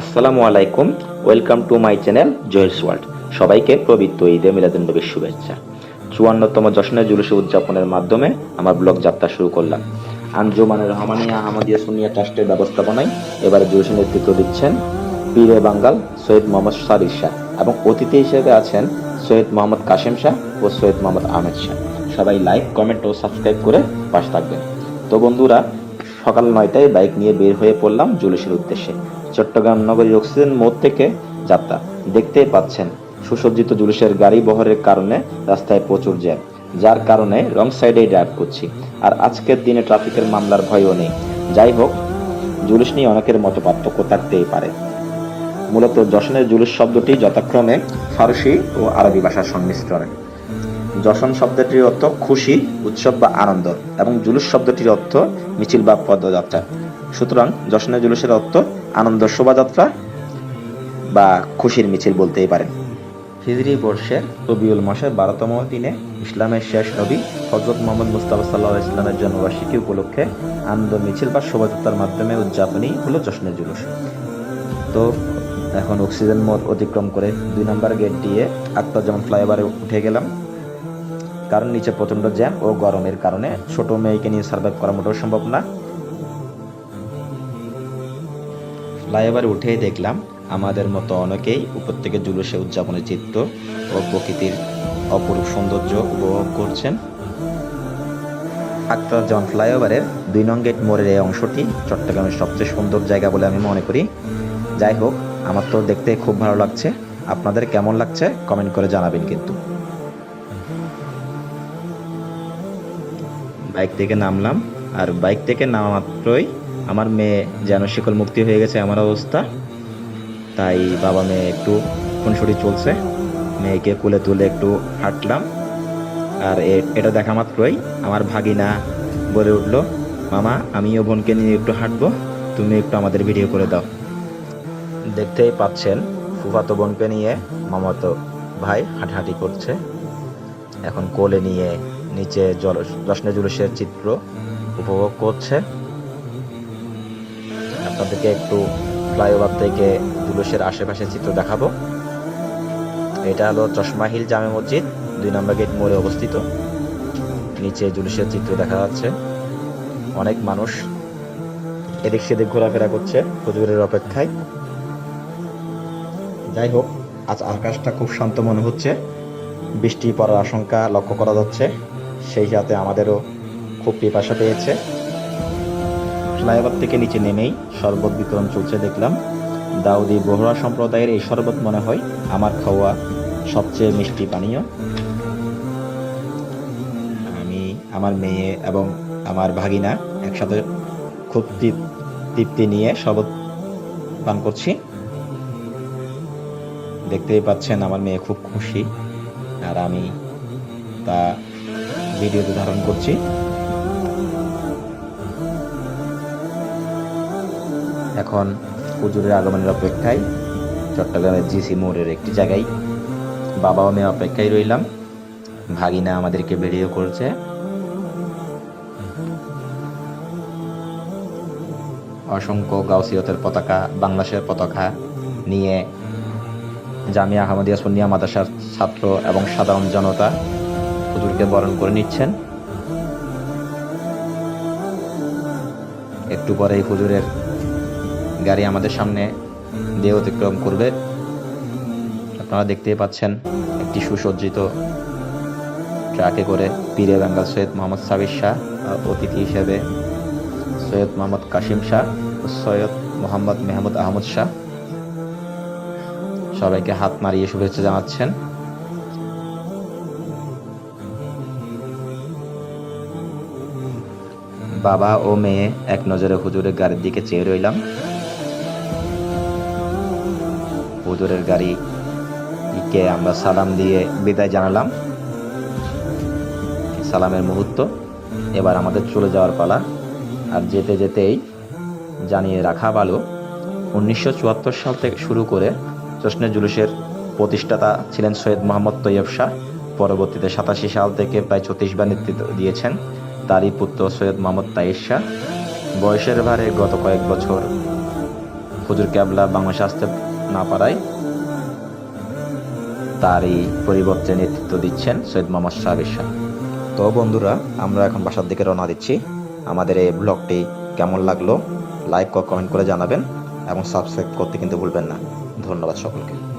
আসসালামু আলাইকুম, welcome to my channel Jewel's world. সবাইকে পবিত্র ঈদে মিলাদুন্নবীর শুভেচ্ছা। চুয়ান্নতম জশ্নে জুলুস উদযাপনের মাধ্যমে আমার ব্লগ যাত্রা শুরু করলাম। আঞ্জুমানের রহমানিয়া আহমদিয়া সুনিয়া ট্রাস্টের ব্যবস্থাপনায় এবারে জুলুসে নেতৃত্ব দিচ্ছেন পীরে বাঙ্গাল সৈয়দ মোহাম্মদ সারির শাহ এবং অতিথি হিসেবে আছেন সৈয়দ মোহাম্মদ কাশেম শাহ ও সৈয়দ মোহাম্মদ আহমেদ শাহ। সবাই লাইক কমেন্ট ও সাবস্ক্রাইব করে পাশে থাকবেন। তো বন্ধুরা সকাল নয়টায় বাইক নিয়ে বের হয়ে পড়লাম জুলুসের উদ্দেশ্যে। চট্টগ্রাম নগরীর অক্সিজেন মোড় থেকে যাত্রা। দেখতেই পাচ্ছেন, সুসজ্জিত জুলুসের গাড়ি বহরের কারণে রাস্তায় প্রচুর জ্যাম, যার কারণে রং সাইডেই ড্রাইভ করছি। আর আজকের দিনে ট্রাফিকের মামলার ভয়ও নেই। যাই হোক, জুলুস নিয়ে অনেকের মতো পার্থক্য থাকতেই পারে। মূলত যশনের জুলুস শব্দটি যথাক্রমে ফারসি ও আরবি ভাষার সংমিশ্রণে। যশন শব্দটির অর্থ খুশি, উৎসব বা আনন্দ এবং জুলুস শব্দটির অর্থ মিছিল বা পদযাত্রা। সুতরাং যশনের জুলুসের অর্থ আনন্দ, শোভাযাত্রা বা খুশির মিছিল বলতেই পারেন। হিজরি বর্ষের রবিউল মাসের বারোতম দিনে ইসলামের শেষ নবী হজরত মোহাম্মদ মুস্তাফা সাল্লাহ ইসলামের জন্মবার্ষিকী উপলক্ষে আনন্দ, মিছিল বা শোভাযাত্রার মাধ্যমে উদযাপনই হলো যশনের জুলুস। তো এখন অক্সিজেন মোড় অতিক্রম করে দুই নম্বর গেট দিয়ে আত্মা যেমন ফ্লাইওভারে উঠে গেলাম কারণ নিচে প্রচণ্ড জ্যাম ও গরমের কারণে ছোট মেয়েকে নিয়ে সার্ভাইভ করা মোটেও সম্ভব না। ফ্লাইওভার উঠেই দেখলাম আমাদের মতো অনেকেই উপর থেকে জুলুসে উদযাপনের চিত্র ও প্রকৃতির অপরূপ সৌন্দর্য উপভোগ করছেন। আক্তারজামান ফ্লাইওভারের দুই নং গেট মোড়ের এই অংশটি চট্টগ্রামের সবচেয়ে সুন্দর জায়গা বলে আমি মনে করি। যাই হোক, আমার তো দেখতে খুব ভালো লাগছে। আপনাদের কেমন লাগছে? কমেন্ট করে জানাবেন কিন্তু। বাইক থেকে নামলাম। আর বাইক থেকে নামা মাত্রই আমার মেয়ে যেন শিকল মুক্তি হয়ে গেছে, আমার অবস্থা। তাই বাবা মেয়ে একটু খুনসুটি চলছে। মেয়েকে কোলে তুলে একটু হাঁটলাম। আর এটা দেখা মাত্রই আমার ভাগিনা বলে উঠল, মামা, আমিও বোনকে নিয়ে একটু হাঁটবো। তুমি একটু আমাদের ভিডিও করে দাও। দেখতেই পাচ্ছেন ফুফাতো বোনকে নিয়ে মামাতো ভাই হাঁটাহাঁটি করছে। এখন কোলে নিয়ে নিচে জল জশ্নে জুলুসের চিত্র উপভোগ করছে। আপনাদেরকে একটু ফ্লাইওভার থেকে জুলুসের আশেপাশে চিত্র দেখাবো। এটা হলো চশমা হিল জামে মসজিদ, দুই নম্বর গেট মোড়ে অবস্থিত। নিচে জুলুসের চিত্র দেখা যাচ্ছে। অনেক মানুষ এদিক সেদিক ঘোরাফেরা করছে হুজুরের অপেক্ষায়। যাই হোক, আজ আকাশটা খুব শান্ত মনে হচ্ছে। বৃষ্টি পড়ার আশঙ্কা লক্ষ্য করা যাচ্ছে। সেই সাথে আমাদেরও খুব পিপাসা পেয়েছে। ফ্লাইওভার থেকে নিচে নেমেই শরবত বিতরণ চলছে দেখলাম। দাউদি বহরা সম্প্রদায়ের এই শরবত মনে হয় আমার খাওয়া সবচেয়ে মিষ্টি পানীয়। আমি, আমার মেয়ে এবং আমার ভাগিনা একসাথে খুব তৃপ- তৃপ্তি নিয়ে শরবত পান করছি। দেখতেই পাচ্ছেন আমার মেয়ে খুব খুশি। আর আমি তা ভিডিওতে ধারণ করছি। এখন হুজুরের আগমনের অপেক্ষায় চট্টগ্রামের জিসি মোড়ের একটি জায়গায় বাবা মেয়ে অপেক্ষায় রইলাম। ভাগিনা আমাদেরকে ভিডিও করছে। অসংখ্য গাউসিয়তের পতাকা, বাংলাদেশের পতাকা নিয়ে জামিয়া আহমদিয়া সুন্নিয়া মাদ্রাসার ছাত্র এবং সাধারণ জনতা হুজুরকে বরণ করে নিচ্ছেন। একটু পরেই হুজুরের গাড়ি আমাদের সামনে দিয়ে অতিক্রম করবে। আপনারা দেখতেই পাচ্ছেন একটি সুসজ্জিত ট্রাকে করে পীরে বেঙ্গল সৈয়দ মোহাম্মদ সাবির শাহ অতিথি হিসেবে সৈয়দ মোহাম্মদ কাশিম শাহ ও সৈয়দ মোহাম্মদ মেহমুদ আহমদ শাহ সবাইকে হাত মারিয়ে শুভেচ্ছা জানাচ্ছেন। বাবা ও মেয়ে এক নজরে হুজুরের গাড়ির দিকে চেয়ে রইলাম। হুজুরের গাড়িকে আমরা সালাম দিয়ে বিদায় জানালাম। সালামের মুহূর্ত। এবার আমাদের চলে যাওয়ার পালা। আর যেতে যেতেই জানিয়ে রাখা ভালো, উনিশশো চুয়াত্তর সাল থেকে শুরু করে জশ্নে জুলুসের প্রতিষ্ঠাতা ছিলেন সৈয়দ মোহাম্মদ তৈয়ব শাহ। পরবর্তীতে সাতাশি সাল থেকে প্রায় ছত্রিশ নেতৃত্ব দিয়েছেন। তারই পুত্র সৈয়দ মোহাম্মদ তাইর শাহ বয়সের ভারে গত কয়েক বছর হুজুর ক্যাবলা বাংলাদেশে আসতে না পারায় তারই পরিবর্তে নেতৃত্ব দিচ্ছেন সৈয়দ মোহাম্মদ সাহাবির শাহ। তো বন্ধুরা, আমরা এখন বাসার দিকে রওনা দিচ্ছি। আমাদের এই ব্লগটি কেমন লাগল, লাইক কমেন্ট করে জানাবেন এবং সাবস্ক্রাইব করতে কিন্তু ভুলবেন না। ধন্যবাদ সকলকে।